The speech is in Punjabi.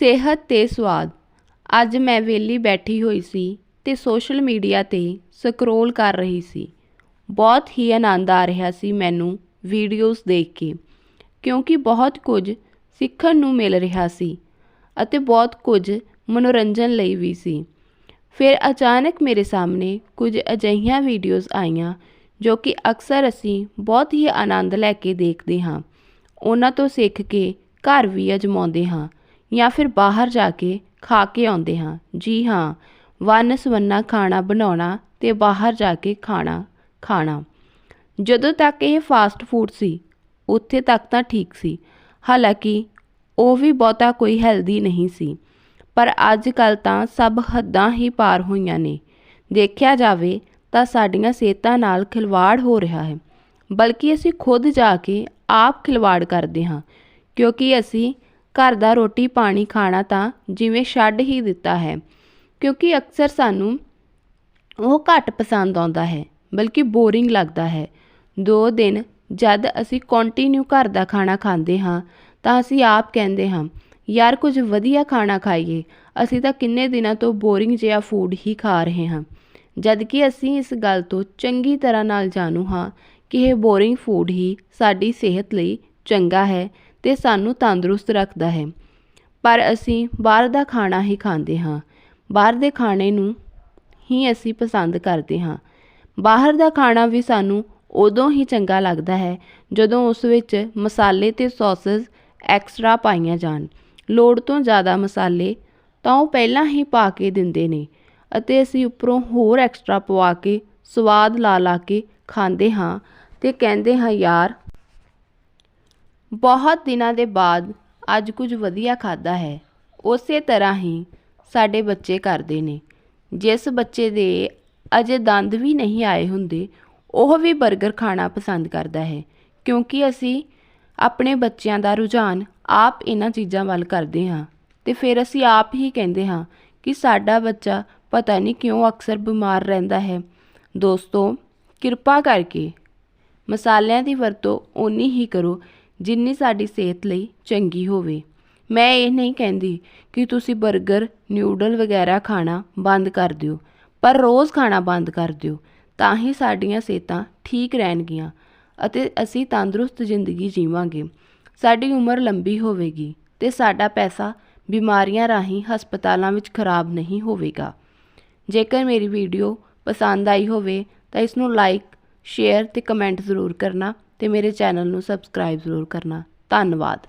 ਸਿਹਤ ਤੇ ਸਵਾਦ। ਅੱਜ ਮੈਂ ਵਿਹਲੀ ਬੈਠੀ ਹੋਈ ਸੀ ਤੇ ਸੋਸ਼ਲ ਮੀਡੀਆ ਤੇ ਸਕਰੋਲ ਕਰ ਰਹੀ ਸੀ। ਬਹੁਤ ਹੀ ਆਨੰਦ ਆ ਰਿਹਾ ਸੀ ਮੈਨੂੰ ਵੀਡੀਓਜ਼ ਦੇਖ ਕੇ, ਕਿਉਂਕਿ ਬਹੁਤ ਕੁਝ ਸਿੱਖਣ ਨੂੰ ਮਿਲ ਰਿਹਾ ਸੀ ਅਤੇ ਬਹੁਤ ਕੁਝ ਮਨੋਰੰਜਨ ਲਈ ਵੀ ਸੀ। ਫਿਰ ਅਚਾਨਕ ਮੇਰੇ ਸਾਹਮਣੇ ਕੁਝ ਅਜਿਹੀਆਂ ਵੀਡੀਓਜ਼ ਆਈਆਂ ਜੋ ਕਿ ਅਕਸਰ ਅਸੀਂ ਬਹੁਤ ਹੀ ਆਨੰਦ ਲੈ ਕੇ ਦੇਖਦੇ ਹਾਂ। ਉਹਨਾਂ ਤੋਂ ਸਿੱਖ ਕੇ ਘਰ ਵੀ ਅਜਮਾਉਂਦੇ ਹਾਂ। ਜਾਂ ਫਿਰ ਬਾਹਰ ਜਾ ਕੇ ਖਾ ਕੇ ਆਉਂਦੇ ਹਾਂ। ਜੀ ਹਾਂ, ਵੰਨ ਸਵੰਨਾ ਖਾਣਾ ਬਣਾਉਣਾ ਅਤੇ ਬਾਹਰ ਜਾ ਕੇ ਖਾਣਾ ਖਾਣਾ। ਜਦੋਂ ਤੱਕ ਇਹ ਫਾਸਟ ਫੂਡ ਸੀ, ਉੱਥੇ ਤੱਕ ਤਾਂ ਠੀਕ ਸੀ। ਹਾਲਾਂਕਿ ਉਹ ਵੀ ਬਹੁਤਾ ਕੋਈ ਹੈਲਦੀ ਨਹੀਂ ਸੀ। ਪਰ ਅੱਜ ਕੱਲ ਤਾਂ ਸਭ ਹੱਦਾਂ ਹੀ ਪਾਰ ਹੋਈਆਂ ਨੇ। ਦੇਖਿਆ ਜਾਵੇ ਤਾਂ ਸਾਡੀਆਂ ਸਿਹਤਾਂ ਨਾਲ ਖਿਲਵਾੜ ਹੋ ਰਿਹਾ ਹੈ। ਬਲਕਿ ਅਸੀਂ ਖੁਦ ਜਾ ਕੇ ਆਪ ਖਿਲਵਾੜ ਕਰਦੇ ਹਾਂ, ਕਿਉਂਕਿ ਅਸੀਂ ਘਰ ਦਾ ਰੋਟੀ ਪਾਣੀ ਖਾਣਾ ਤਾਂ ਜਿਵੇਂ ਛੱਡ ਹੀ ਦਿੱਤਾ ਹੈ। ਕਿਉਂਕਿ ਅਕਸਰ ਸਾਨੂੰ ਉਹ ਘੱਟ ਪਸੰਦ ਆਉਂਦਾ ਹੈ, ਬਲਕਿ ਬੋਰਿੰਗ ਲੱਗਦਾ ਹੈ। ਦੋ ਦਿਨ ਜਦ ਅਸੀਂ ਕੰਟੀਨਿਊ ਘਰ ਦਾ ਖਾਣਾ ਖਾਂਦੇ ਹਾਂ, ਤਾਂ ਅਸੀਂ ਆਪ ਕਹਿੰਦੇ ਹਾਂ, ਯਾਰ ਕੁਝ ਵਧੀਆ ਖਾਣਾ ਖਾਈਏ, ਅਸੀਂ ਤਾਂ ਕਿੰਨੇ ਦਿਨਾਂ ਤੋਂ ਬੋਰਿੰਗ ਜਿਹਾ ਫੂਡ ਹੀ ਖਾ ਰਹੇ ਹਾਂ। ਜਦ ਕਿ ਅਸੀਂ ਇਸ ਗੱਲ ਤੋਂ ਚੰਗੀ ਤਰ੍ਹਾਂ ਨਾਲ ਜਾਣੂ ਹਾਂ ਕਿ ਇਹ ਬੋਰਿੰਗ ਫੂਡ ਹੀ ਸਾਡੀ ਸਿਹਤ ਲਈ ਚੰਗਾ ਹੈ ਤੇ ਸਾਨੂੰ ਤੰਦਰੁਸਤ ਰੱਖਦਾ ਹੈ। ਪਰ ਅਸੀਂ ਬਾਹਰ ਦਾ ਖਾਣਾ ਹੀ ਖਾਂਦੇ ਹਾਂ। ਬਾਹਰ ਦੇ ਖਾਣੇ ਨੂੰ ਹੀ ਅਸੀਂ ਪਸੰਦ ਕਰਦੇ ਹਾਂ। ਬਾਹਰ ਦਾ ਖਾਣਾ ਵੀ ਸਾਨੂੰ ਉਦੋਂ ਹੀ ਚੰਗਾ ਲੱਗਦਾ ਹੈ ਜਦੋਂ ਉਸ ਵਿੱਚ ਮਸਾਲੇ ਤੇ ਸੌਸਸ ਐਕਸਟਰਾ ਪਾਈਆਂ ਜਾਣ। ਲੋੜ ਤੋਂ ਜ਼ਿਆਦਾ ਮਸਾਲੇ ਤਾਂ ਉਹ ਪਹਿਲਾਂ ਹੀ ਪਾ ਕੇ ਦਿੰਦੇ ਨੇ ਅਤੇ ਅਸੀਂ ਉੱਪਰੋਂ ਹੋਰ ਐਕਸਟਰਾ ਪਵਾ ਕੇ ਸਵਾਦ ਲਾ ਲਾ ਕੇ ਖਾਂਦੇ ਹਾਂ ਤੇ ਕਹਿੰਦੇ ਹਾਂ, ਯਾਰ ਬਹੁਤ ਦਿਨਾਂ ਦੇ ਬਾਅਦ ਅੱਜ ਕੁਝ ਵਧੀਆ ਖਾਦਾ ਹੈ। ਉਸੇ ਤਰ੍ਹਾਂ ਹੀ ਸਾਡੇ ਬੱਚੇ ਕਰਦੇ ਨੇ। ਜਿਸ ਬੱਚੇ ਦੇ ਅਜੇ ਦੰਦ ਵੀ ਨਹੀਂ ਆਏ ਹੁੰਦੇ, ਉਹ ਵੀ 버ਗਰ ਖਾਣਾ ਪਸੰਦ ਕਰਦਾ ਹੈ। ਕਿਉਂਕਿ ਅਸੀਂ ਆਪਣੇ ਬੱਚਿਆਂ ਦਾ ਰੁਝਾਨ ਆਪ ਇਹਨਾਂ ਚੀਜ਼ਾਂ ਵੱਲ ਕਰਦੇ ਹਾਂ ਤੇ ਫਿਰ ਅਸੀਂ ਆਪ ਹੀ ਕਹਿੰਦੇ ਹਾਂ ਕਿ ਸਾਡਾ ਬੱਚਾ ਪਤਾ ਨਹੀਂ ਕਿਉਂ ਅਕਸਰ ਬਿਮਾਰ ਰਹਿੰਦਾ ਹੈ। ਦੋਸਤੋ, ਕਿਰਪਾ ਕਰਕੇ ਮਸਾਲਿਆਂ ਦੀ ਵਰਤੋਂ ਓਨੀ ਹੀ ਕਰੋ ਜਿੰਨੀ ਸਾਡੀ ਸਿਹਤ ਲਈ ਚੰਗੀ ਹੋਵੇ। ਮੈਂ ਇਹ ਨਹੀਂ ਕਹਿੰਦੀ ਕਿ ਤੁਸੀਂ 버ਗਰ ਨਿਊਡਲ ਵਗੈਰਾ ਖਾਣਾ ਬੰਦ ਕਰ ਦਿਓ, ਪਰ ਰੋਜ਼ ਖਾਣਾ ਬੰਦ ਕਰ ਦਿਓ, ਤਾਂ ਹੀ ਸਾਡੀਆਂ ਸਿਹਤਾਂ ਠੀਕ ਰਹਿਣਗੀਆਂ ਅਤੇ ਅਸੀਂ ਤੰਦਰੁਸਤ ਜ਼ਿੰਦਗੀ ਜੀਵਾਂਗੇ। ਸਾਡੀ ਉਮਰ ਲੰਬੀ ਹੋਵੇਗੀ ਤੇ ਸਾਡਾ ਪੈਸਾ ਬਿਮਾਰੀਆਂ ਰਾਹੀਂ ਹਸਪਤਾਲਾਂ ਵਿੱਚ ਖਰਾਬ ਨਹੀਂ ਹੋਵੇਗਾ। ਜੇਕਰ ਮੇਰੀ ਵੀਡੀਓ ਪਸੰਦ ਆਈ ਹੋਵੇ ਤਾਂ ਇਸ ਨੂੰ ਲਾਈਕ ਸ਼ੇਅਰ ਤੇ ਕਮੈਂਟ ਜ਼ਰੂਰ ਕਰਨਾ। ਅਤੇ ਮੇਰੇ ਚੈਨਲ ਨੂੰ ਸਬਸਕ੍ਰਾਈਬ ਜ਼ਰੂਰ ਕਰਨਾ। ਧੰਨਵਾਦ।